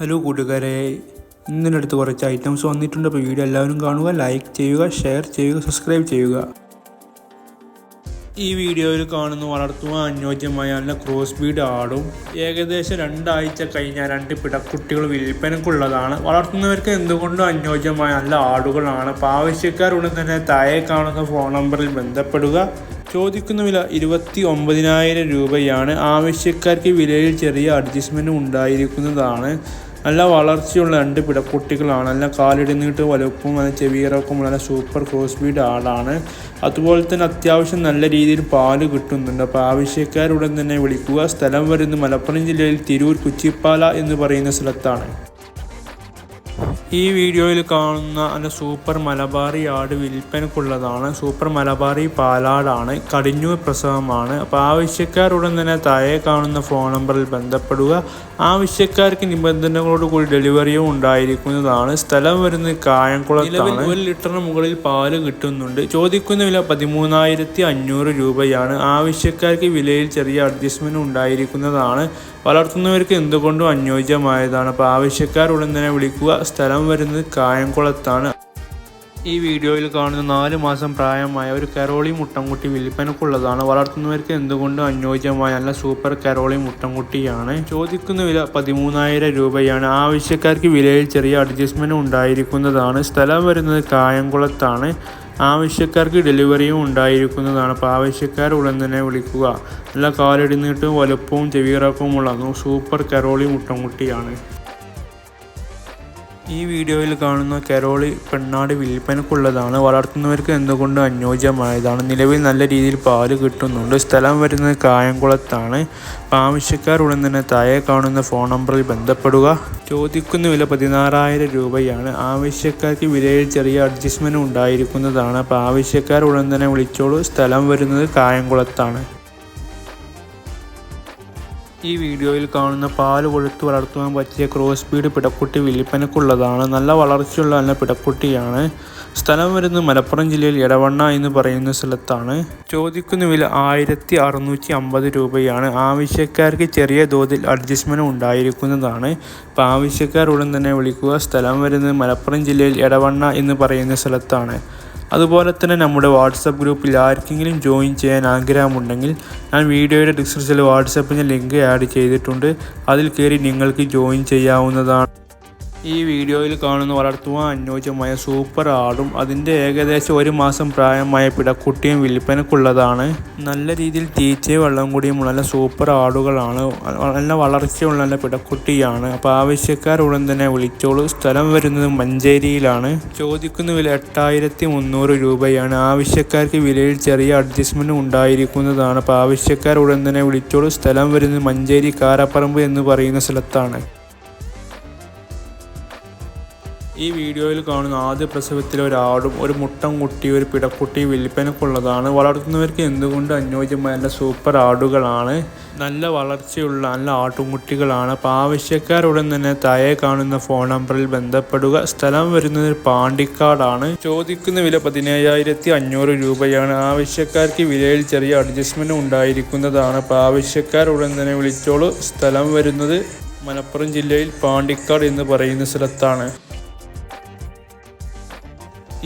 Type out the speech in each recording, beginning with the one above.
Hello കൂട്ടുകാരെ ഇന്നലെ അടുത്ത് കുറച്ച് ഐറ്റംസ് വന്നിട്ടുണ്ട്. അപ്പോൾ വീഡിയോ എല്ലാവരും കാണുക ലൈക്ക് ചെയ്യുക ഷെയർ ചെയ്യുക സബ്സ്ക്രൈബ് ചെയ്യുക. ഈ വീഡിയോയിൽ കാണുന്ന വളർത്തുവാൻ അനുയോജ്യമായ നല്ല ക്രോസ് ബീഡ് ആടും ഏകദേശം രണ്ടാഴ്ച കഴിഞ്ഞ രണ്ട് പിടക്കുട്ടികൾ വിൽപ്പനക്കുള്ളതാണ്. വളർത്തുന്നവർക്ക് എന്തുകൊണ്ടും അനുയോജ്യമായ നല്ല ആടുകളാണ്. അപ്പോൾ ആവശ്യക്കാരുടൻ തന്നെ താഴെ കാണുന്ന ഫോൺ നമ്പറിൽ ബന്ധപ്പെടുക. ചോദിക്കുന്ന വില ഇരുപത്തി ഒമ്പതിനായിരം രൂപയാണ്. ആവശ്യക്കാർക്ക് വിലയിൽ ചെറിയ അഡ്ജസ്റ്റ്മെന്റ് ഉണ്ടായിരിക്കുന്നതാണ്. നല്ല വളർച്ചയുള്ള രണ്ട് പിടക്കുട്ടികളാണ്. നല്ല കാലിടുന്നിട്ട് വലുപ്പവും നല്ല ചെവിയിറക്കും നല്ല സൂപ്പർ ക്രോസ് ബീഡ് ആടാണ് അതുപോലെ തന്നെ അത്യാവശ്യം നല്ല രീതിയിൽ പാൽ കിട്ടുന്നുണ്ട്. അപ്പോൾ ആവശ്യക്കാരുടൻ തന്നെ വിളിക്കുക. സ്ഥലം വരുന്നത് മലപ്പുറം ജില്ലയിൽ തിരൂർ കുച്ചിപ്പാല എന്ന് പറയുന്ന സ്ഥലത്താണ്. ഈ വീഡിയോയിൽ കാണുന്ന എന്റെ സൂപ്പർ മലബാറി ആട് വിൽപ്പനക്കുള്ളതാണ് സൂപ്പർ മലബാറി പാലാടാണ്. കടിഞ്ഞൂർ പ്രസവമാണ്. അപ്പോൾ ആവശ്യക്കാരുടൻ തന്നെ താഴെ കാണുന്ന ഫോൺ നമ്പറിൽ ബന്ധപ്പെടുക. ആവശ്യക്കാർക്ക് നിബന്ധനകളോട് കൂടി ഡെലിവറിയും ഉണ്ടായിരിക്കുന്നതാണ്. സ്ഥലം വരുന്നത് കായംകുളത്താണ്. ഒരു ലിറ്ററിന് മുകളിൽ പാൽ കിട്ടുന്നുണ്ട്. ചോദിക്കുന്ന വില പതിമൂന്നായിരത്തി അഞ്ഞൂറ് രൂപയാണ്. ആവശ്യക്കാർക്ക് വിലയിൽ ചെറിയ അഡ്ജസ്റ്റ്മെന്റ് ഉണ്ടായിരിക്കുന്നതാണ്. വളർത്തുന്നവർക്ക് എന്തുകൊണ്ടും അനുയോജ്യമായതാണ്. അപ്പോൾ ആവശ്യക്കാർ ഉടൻ തന്നെ വിളിക്കുക. സ്ഥലം വരുന്നത് കായംകുളത്താണ്. ഈ വീഡിയോയിൽ കാണുന്ന നാല് മാസം പ്രായമായ ഒരു കരോളി മുട്ടൻകുട്ടി വിൽപ്പനക്കുള്ളതാണ് വളർത്തുന്നവർക്ക് എന്തുകൊണ്ടും അനുയോജ്യമായ നല്ല സൂപ്പർ കരോളി മുട്ടൻകുട്ടിയാണ്? ചോദിക്കുന്ന വില പതിമൂന്നായിരം രൂപയാണ്. ആവശ്യക്കാർക്ക് വിലയിൽ ചെറിയ അഡ്ജസ്റ്റ്മെന്റ് ഉണ്ടായിരിക്കുന്നതാണ്. സ്ഥലം വരുന്നത് കായംകുളത്താണ്. ആവശ്യക്കാർക്ക് ഡെലിവറിയും ഉണ്ടായിരിക്കുന്നതാണ്. അപ്പോൾ ആവശ്യക്കാർ ഉടൻ തന്നെ വിളിക്കുക. നല്ല കാലിടുന്നിട്ടും വലുപ്പവും ചെവിയിറക്കവുമുള്ള സൂപ്പർ കരോളി മുട്ടൻകുട്ടിയാണ്. ഈ വീഡിയോയിൽ കാണുന്ന കരോളി പെണ്ണാട് വിൽപ്പനക്കുള്ളതാണ്. വളർത്തുന്നവർക്ക് എന്തുകൊണ്ടും അനുയോജ്യമായതാണ്. നിലവിൽ നല്ല രീതിയിൽ പാൽ കിട്ടുന്നുണ്ട്. സ്ഥലം വരുന്നത് കായംകുളത്താണ്. ആവശ്യക്കാർ ഉടൻ തന്നെ താഴെ കാണുന്ന ഫോൺ നമ്പറിൽ ബന്ധപ്പെടുക. ചോദിക്കുന്ന വില പതിനാറായിരം രൂപയാണ്. ആവശ്യക്കാർക്ക് വിലയിൽ ചെറിയ അഡ്ജസ്റ്റ്മെന്റ് ഉണ്ടായിരിക്കുന്നതാണ്. അപ്പോൾ ആവശ്യക്കാർ ഉടൻ തന്നെ വിളിച്ചോളൂ. സ്ഥലം വരുന്നത് കായംകുളത്താണ്. ഈ വീഡിയോയിൽ കാണുന്ന പാൽ കൊഴുത്ത് വളർത്തുവാൻ പറ്റിയ ക്രോസ് ബീഡ് പിടക്കുട്ടി വില്ലിപ്പനക്കുള്ളതാണ്. നല്ല വളർച്ചയുള്ള നല്ല പിടക്കുട്ടിയാണ്. സ്ഥലം വരുന്നത് മലപ്പുറം ജില്ലയിൽ എടവണ്ണ എന്ന് പറയുന്ന സ്ഥലത്താണ്. ചോദിക്കുന്ന വില ആയിരത്തി അറുന്നൂറ്റി അമ്പത് രൂപയാണ്. ആവശ്യക്കാർക്ക് ചെറിയ തോതിൽ അഡ്ജസ്റ്റ്മെന്റ് ഉണ്ടായിരിക്കുന്നതാണ്. അപ്പോൾ ആവശ്യക്കാർ ഉടൻ തന്നെ വിളിക്കുക. സ്ഥലം വരുന്നത് മലപ്പുറം ജില്ലയിൽ എടവണ്ണ എന്ന് പറയുന്ന സ്ഥലത്താണ്. അതുപോലെ തന്നെ നമ്മുടെ വാട്സപ്പ് ഗ്രൂപ്പിൽ ആർക്കെങ്കിലും ജോയിൻ ചെയ്യാൻ ആഗ്രഹമുണ്ടെങ്കിൽ ഞാൻ വീഡിയോയുടെ ഡിസ്ക്രിപ്ഷനിൽ വാട്സപ്പിന്റെ ലിങ്ക് ആഡ് ചെയ്തിട്ടുണ്ട്. അതിൽ കയറി നിങ്ങൾക്ക് ജോയിൻ ചെയ്യാവുന്നതാണ്. ഈ വീഡിയോയിൽ കാണുന്ന വളർത്തുവാൻ അനുയോജ്യമായ സൂപ്പർ ആടും അതിന്റെ ഏകദേശം ഒരു മാസം പ്രായമായ പിടക്കുട്ടിയും വിൽപ്പനക്കുള്ളതാണ്. നല്ല രീതിയിൽ തീറ്റയും വെള്ളം കൂടിയും നല്ല സൂപ്പർ ആടുകളാണ്. നല്ല വളർച്ചയുള്ള നല്ല പിടക്കുട്ടിയാണ്. അപ്പോൾ ആവശ്യക്കാർ ഉടൻ തന്നെ വിളിച്ചോളൂ. സ്ഥലം വരുന്നത് മഞ്ചേരിയിലാണ്. ചോദിക്കുന്ന വില എട്ടായിരത്തി മുന്നൂറ് രൂപയാണ്. ആവശ്യക്കാർക്ക് വിലയിൽ ചെറിയ അഡ്ജസ്റ്റ്മെന്റ് ഉണ്ടായിരിക്കുന്നതാണ്. അപ്പോൾ ആവശ്യക്കാർ ഉടൻ തന്നെ വിളിച്ചോളൂ. സ്ഥലം വരുന്നത് മഞ്ചേരി കാരപ്പറമ്പ് എന്ന് പറയുന്ന സ്ഥലത്താണ്. ഈ വീഡിയോയിൽ കാണുന്ന ആദ്യ പ്രസവത്തിലെ ഒരാടും ഒരു മുട്ടം കുട്ടി ഒരു പിടക്കുട്ടി വിൽപ്പനക്കുള്ളതാണ് വളർത്തുന്നവർക്ക് എന്തുകൊണ്ട് അനുയോജ്യമായ നല്ല സൂപ്പർ ആടുകളാണ്? നല്ല വളർച്ചയുള്ള നല്ല ആട്ടുംകുട്ടികളാണ്. അപ്പോൾ ആവശ്യക്കാരുടൻ തന്നെ താഴെ കാണുന്ന ഫോൺ നമ്പറിൽ ബന്ധപ്പെടുക. സ്ഥലം വരുന്നത് പാണ്ടിക്കാടാണ്. ചോദിക്കുന്ന വില പതിനേഴായിരത്തി അഞ്ഞൂറ് രൂപയാണ്. ആവശ്യക്കാർക്ക് വിലയിൽ ചെറിയ അഡ്ജസ്റ്റ്മെന്റ് ഉണ്ടായിരിക്കുന്നതാണ്. അപ്പോൾ ആവശ്യക്കാരുടൻ തന്നെ വിളിച്ചോളൂ. സ്ഥലം വരുന്നത് മലപ്പുറം ജില്ലയിൽ പാണ്ടിക്കാട് എന്ന് പറയുന്ന സ്ഥലത്താണ്.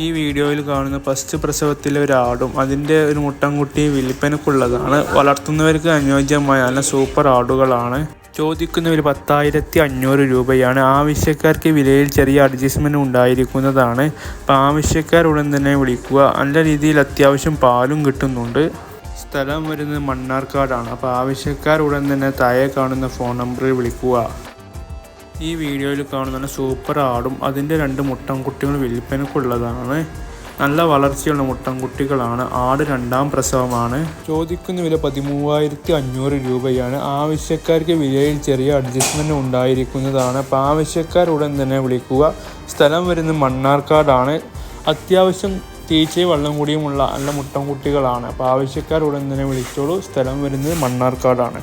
ഈ വീഡിയോയിൽ കാണുന്ന ഫസ്റ്റ് പ്രസവത്തിലെ ആടും അതിന്റെ ഒരു മുട്ടൻകുട്ടി വിൽപ്പനക്കുള്ളതാണ് വളർത്തുന്നവർക്ക് അനുയോജ്യമായ നല്ല സൂപ്പർ ആടുകളാണ്. ചോദിക്കുന്ന ഒരു പത്തായിരത്തി അഞ്ഞൂറ് രൂപയാണ്. ആവശ്യക്കാർക്ക് വിലയിൽ ചെറിയ അഡ്ജസ്റ്റ്മെന്റ് ഉണ്ടായിരിക്കുന്നതാണ്. അപ്പോൾ ആവശ്യക്കാർ ഉടൻ തന്നെ വിളിക്കുക. നല്ല രീതിയിൽ അത്യാവശ്യം പാലും കിട്ടുന്നുണ്ട്. സ്ഥലം വരുന്നത് മണ്ണാർക്കാടാണ്. അപ്പോൾ ആവശ്യക്കാർ ഉടൻ തന്നെ താഴെ കാണുന്ന ഫോൺ നമ്പറിൽ വിളിക്കുക. ഈ വീഡിയോയിൽ കാണുന്ന സൂപ്പർ ആടും അതിന്റെ രണ്ട് മുട്ടൻകുട്ടികൾ വിൽപ്പനക്കുള്ളതാണ് നല്ല വളർച്ചയുള്ള മുട്ടൻകുട്ടികളാണ്. ആട് രണ്ടാം പ്രസവമാണ്. ചോദിക്കുന്ന വില പതിമൂവായിരത്തി അഞ്ഞൂറ് രൂപയാണ്. ആവശ്യക്കാർക്ക് വിലയിൽ ചെറിയ അഡ്ജസ്റ്റ്മെന്റ് ഉണ്ടായിരിക്കുന്നതാണ്. അപ്പോൾ ആവശ്യക്കാർ ഉടൻ തന്നെ വിളിക്കുക. സ്ഥലം വരുന്നത് മണ്ണാർക്കാടാണ്. അത്യാവശ്യം തീച്ചയും വെള്ളം കൂടിയുമുള്ള നല്ല മുട്ടൻകുട്ടികളാണ്. അപ്പോൾ ആവശ്യക്കാർ ഉടൻ തന്നെ വിളിച്ചോളൂ. സ്ഥലം വരുന്നത് മണ്ണാർക്കാടാണ്.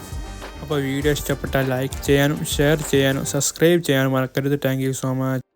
അപ്പോൾ വീഡിയോ ഇഷ്ടപ്പെട്ടാൽ ലൈക്ക് ചെയ്യാനും ഷെയർ ചെയ്യാനും സബ്സ്ക്രൈബ് ചെയ്യാനും മറക്കരുത്. Thank so much